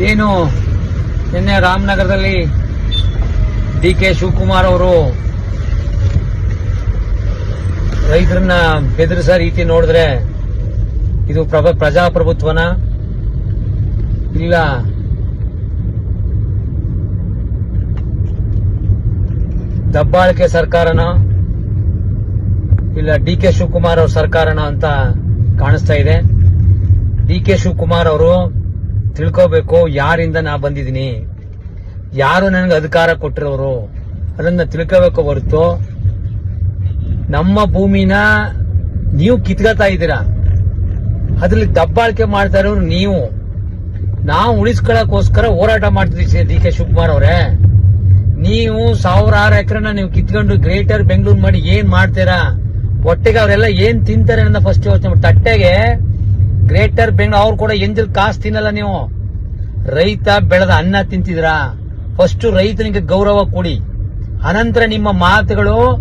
ಏನು ನಿನ್ನೆ ರಾಮನಗರದಲ್ಲಿ ಡಿ ಕೆ ಶಿವಕುಮಾರ್ ಅವರು ರೈತರನ್ನ ಬೆದರಿಸ ರೀತಿ ನೋಡಿದ್ರೆ ಇದು ಪ್ರಭ ಪ್ರಜಾಪ್ರಭುತ್ವನ? ಇಲ್ಲ. ದಬ್ಬಾಳಿಕೆ ಸರ್ಕಾರನ? ಇಲ್ಲ ಡಿ ಕೆ ಶಿವಕುಮಾರ್ ಅವ್ರ ಸರ್ಕಾರನ ಅಂತ ಕಾಣಿಸ್ತಾ ಇದೆ. ಡಿ ಕೆ ಶಿವಕುಮಾರ್ ಅವರು ತಿಳ್ಕೋಬೇಕು, ಯಾರಿಂದ ನಾ ಬಂದಿದ್ದೀನಿ? ಯಾರು ನನಗೆ ಅಧಿಕಾರ ಕೊಟ್ಟಿರೋರು? ಅದನ್ನ ತಿಳ್ಕೋಬೇಕು ಹೊರತು ನಮ್ಮ ಭೂಮಿನ ನೀವು ಕಿತ್ಕೋತಾ ಇದ್ದೀರಾ? ಅದ್ರಲ್ಲಿ ದಬ್ಬಾಳಿಕೆ ಮಾಡ್ತಾ ಇರೋರು ನೀವು. ನಾವು ಉಳಿಸ್ಕೊಳ್ಳೋಕೋಸ್ಕರ ಹೋರಾಟ ಮಾಡ್ತಿದ್ದೀವಿ ಡಿ ಕೆ ಶಿವಕುಮಾರ್ ಅವರೇ. ನೀವು ಸಾವಿರಾರು ಎಕರೆನ ನೀವು ಕಿತ್ಕೊಂಡು ಗ್ರೇಟರ್ ಬೆಂಗಳೂರು ಮಾಡಿ ಏನ್ ಮಾಡ್ತೀರಾ? ಒಟ್ಟಿಗೆ ಅವರೆಲ್ಲ ಏನ್ ತಿಂತಾರೆ ಅನ್ನೋ ಫಸ್ಟ್ ಯೋಚನೆ ಮಾಡಿ. ತಟ್ಟೆಗೆ ಗ್ರೇಟರ್ ಬೆಂಗಳೂರು, ಅವ್ರು ಕೂಡ ಎಂಜಲ್ ಕಾಸು ತಿನ್ನಲ್ಲ ನೀವು. ರೈತ ಬೆಳೆದ ಅನ್ನ ತಿಂತಿದ್ರಾ? ಫಸ್ಟ್ ರೈತನಿಗೆ ಗೌರವ ಕೊಡಿ. ಅನಂತರ ನಿಮ್ಮ ಮಾತುಗಳು,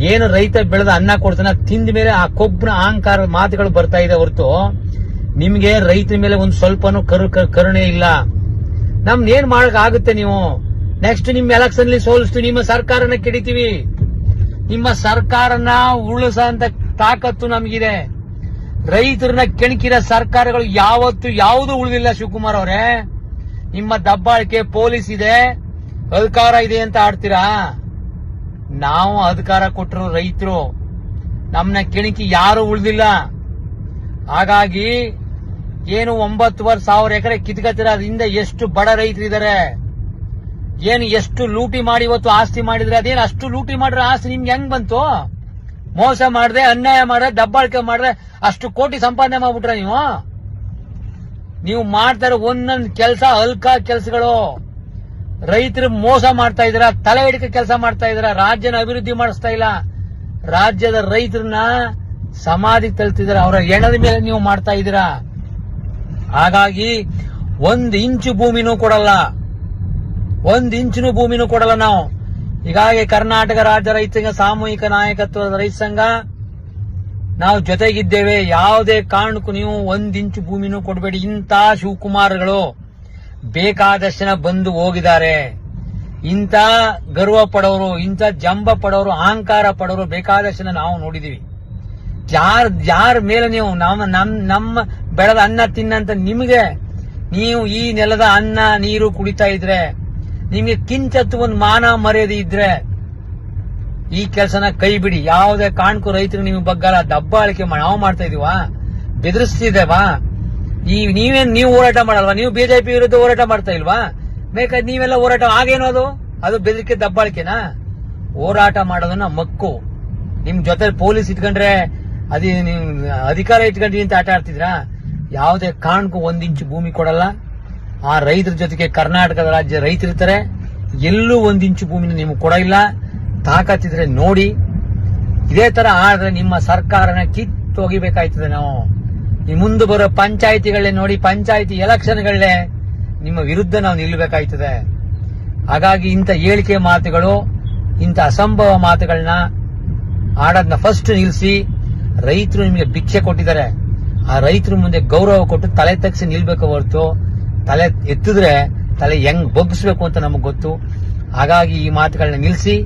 ಏನು ರೈತ ಬೆಳೆದ ಅನ್ನ ಕೊಡ್ತಾನ ತಿಂದ ಮೇಲೆ ಆ ಕೊಬ್ಬನ ಅಹಂಕಾರ ಮಾತುಗಳು ಬರ್ತಾ ಇದೆ ಹೊರತು. ನಿಮ್ಗೆ ರೈತನ ಮೇಲೆ ಒಂದು ಕ- ಕರುಣೆ ಇಲ್ಲ. ನಮ್ನ ಏನ್ ಮಾಡಕ್ ಆಗುತ್ತೆ ನೀವು? ನೆಕ್ಸ್ಟ್ ನಿಮ್ ಎಲೆಕ್ಷನ್ ಸೋಲಿಸ್ತೀವಿ, ನಿಮ್ಮ ಸರ್ಕಾರನ ಕೆಡಿತೀವಿ. ನಿಮ್ಮ ಸರ್ಕಾರನ ಉಳಿಸಂತ ತಾಕತ್ತು ನಮಗಿದೆ. ರೈತರನ್ನ ಕೆಣಕಿರೋ ಸರ್ಕಾರಗಳು ಯಾವತ್ತು ಯಾವುದು ಉಳಿದಿಲ್ಲ ಶಿವಕುಮಾರ್ ಅವರೇ. ನಿಮ್ಮ ದಬ್ಬಾಳಿಕೆ ಪೊಲೀಸ್ ಇದೆ, ಅಧಿಕಾರ ಇದೆ ಅಂತ ಆಡ್ತೀರಾ? ನಾವು ಅಧಿಕಾರ ಕೊಟ್ಟರು ರೈತರು ನಮ್ಮನ್ನ ಕೆಣಕಿ ಯಾರು ಉಳಿದಿಲ್ಲ. ಹಾಗಾಗಿ ಏನು ಒಂಬತ್ತುವರೆ ಸಾವಿರ ಎಕರೆ ಕಿತ್ಕತ್ತಿರ ಅದರಿಂದ ಎಷ್ಟು ಬಡ ರೈತರಿದ್ದಾರೆ ಏನು ಎಷ್ಟು ಲೂಟಿ ಮಾಡಿ ಇವತ್ತು ಆಸ್ತಿ ಮಾಡಿದ್ರೆ, ಅದೇನು ಅಷ್ಟು ಲೂಟಿ ಮಾಡಿದ್ರೆ ಆಸ್ತಿ ನಿಮ್ಗೆ ಹೆಂಗ್ ಬಂತು? ಮೋಸ ಮಾಡದೆ, ಅನ್ಯಾಯ ಮಾಡದೆ, ದಬ್ಬಾಳಿಕೆ ಮಾಡಿದ್ರೆ ಅಷ್ಟು ಕೋಟಿ ಸಂಪಾದನೆ ಮಾಡ್ಬಿಟ್ರೆ ನೀವು? ನೀವು ಮಾಡ್ತಾರೆ ಒಂದೊಂದು ಕೆಲಸ ಅಲ್ಕ ಕೆಲಸಗಳು. ರೈತರು ಮೋಸ ಮಾಡ್ತಾ ಇದ್ದೀರಾ, ತಲೆ ಹಿಡಿಕೆ ಕೆಲಸ ಮಾಡ್ತಾ ಇದ್ದೀರಾ, ರಾಜ್ಯನ ಅಭಿವೃದ್ಧಿ ಮಾಡಿಸ್ತಾ ಇಲ್ಲ. ರಾಜ್ಯದ ರೈತರನ್ನ ಸಮಾಧಿಗೆ ತಳ್ತಿದ್ದೀರಾ ಅವರ ಎಣದ ಮೇಲೆ ನೀವು ಮಾಡ್ತಾ ಇದ್ದೀರಾ? ಹಾಗಾಗಿ ಒಂದ್ ಇಂಚು ಭೂಮಿನೂ ಕೊಡಲ್ಲ. ಒಂದ್ ಇಂಚಿನೂ ಭೂಮಿನೂ ಕೊಡಲ್ಲ ನಾವು. ಹೀಗಾಗಿ ಕರ್ನಾಟಕ ರಾಜ್ಯ ರೈತ ಸಾಮೂಹಿಕ ನಾಯಕತ್ವದ ರೈತ ಸಂಘ ನಾವು ಜೊತೆಗಿದ್ದೇವೆ. ಯಾವುದೇ ಕಾರಣಕ್ಕೂ ನೀವು ಒಂದಿಂಚು ಭೂಮಿನೂ ಕೊಡಬೇಡಿ. ಇಂಥ ಶಿವಕುಮಾರ್ಗಳು ಬೇಕಾದಷ್ಟನ ಬಂದು ಹೋಗಿದ್ದಾರೆ. ಇಂಥ ಗರ್ವ ಪಡೋರು, ಇಂಥ ಜಂಬ ಪಡೋರು, ಅಹಂಕಾರ ಪಡೋರು ಬೇಕಾದಷ್ಟನ ನಾವು ನೋಡಿದೀವಿ. ಯಾರ ಯಾರ ಮೇಲೆ ನೀವು ನಮ್ಮ, ನಮ್, ನಮ್ಮ ಬೆಳೆದ ಅನ್ನ ತಿನ್ನಂತ ನಿಮಗೆ ನೀವು ಈ ನೆಲದ ಅನ್ನ, ನೀರು ಕುಡಿತಾ ಇದ್ರೆ ನಿಮಗೆ ಕಿಂಚತ್ತು ಒಂದು ಮಾನ ಮರ್ಯಾದೆ ಇದ್ರೆ ಈ ಕೆಲಸನ ಕೈ ಬಿಡಿ ಯಾವುದೇ ಕಾರಣಕ್ಕೂ ರೈತರು ನಿಮಗೆ ಬಗ್ಗಲ್ಲ ದಬ್ಬಾಳಿಕೆ ನಾವು ಮಾಡ್ತಾ ಇದೀವಾ? ಬೆದರಿಸ್ತಿದ್ದೇವಾ? ಈ ನೀವೇನ್ ನೀವು ಹೋರಾಟ ಮಾಡಲ್ವಾ? ನೀವು ಬಿಜೆಪಿ ವಿರುದ್ಧ ಹೋರಾಟ ಮಾಡ್ತಾ ಇಲ್ವಾ? ಬೇಕಾದ್ರೆ ನೀವೆಲ್ಲ ಹೋರಾಟ ಆಗೇನು ಅದು? ಅದು ಬೆದರಿಕೆ, ದಬ್ಬಾಳಿಕೆನಾ? ಹೋರಾಟ ಮಾಡೋದನ್ನ ಮಕ್ಕು. ನಿಮ್ ಜೊತೆ ಪೊಲೀಸ್ ಇಟ್ಕೊಂಡ್ರೆ ಅದೇ ನೀವು ಅಧಿಕಾರ ಇಟ್ಕೊಂಡ್ರಿ ಅಂತ ಆಟ ಆಡ್ತಿದ್ರಾ? ಯಾವುದೇ ಕಾರಣಕ್ಕೂ ಒಂದ್ ಇಂಚು ಭೂಮಿ ಕೊಡಲ್ಲ. ಆ ರೈತರ ಜೊತೆಗೆ ಕರ್ನಾಟಕದ ರಾಜ್ಯ ರೈತರಿರ್ತಾರೆ, ಎಲ್ಲೂ ಒಂದಿಂಚು ಭೂಮಿನ ನಿಮ್ಗೆ ಕೊಡಲ್ಲ ತಾಕತ್ತಿದ್ರೆ ನೋಡಿ. ಇದೇ ತರ ಆದ್ರೆ ನಿಮ್ಮ ಸರ್ಕಾರನ ಕಿತ್ತು ಒಗಿಬೇಕಾಯ್ತದೆ ನಾವು. ಈ ಮುಂದೆ ಬರೋ ಪಂಚಾಯಿತಿಗಳೇ ನೋಡಿ, ಪಂಚಾಯಿತಿ ಎಲೆಕ್ಷನ್ಗಳೇ ನಿಮ್ಮ ವಿರುದ್ಧ ನಾವು ನಿಲ್ಲಬೇಕಾಯ್ತದೆ. ಹಾಗಾಗಿ ಇಂಥ ಹೇಳಿಕೆ ಮಾತುಗಳು, ಇಂಥ ಅಸಂಭವ ಮಾತುಗಳನ್ನ ಆಡೋದನ್ನ ಫಸ್ಟ್ ನಿಲ್ಲಿಸಿ ರೈತರು ನಿಮಗೆ ಭಿಕ್ಷೆ ಕೊಟ್ಟಿದ್ದಾರೆ. ಆ ರೈತರ ಮುಂದೆ ಗೌರವ ಕೊಟ್ಟು ತಲೆ ತಗ್ಸಿ ನಿಲ್ಬೇಕು ಹೊರತು ತಲೆ ಎತ್ತಿದ್ರೆ ತಲೆ ಹೆಂಗ್ ಬಗ್ಗಿಸ್ಬೇಕು ಅಂತ ನಮಗೆ ಗೊತ್ತು. ಹಾಗಾಗಿ ಈ ಮಾತುಗಳನ್ನ ನಿಲ್ಲಿಸಿ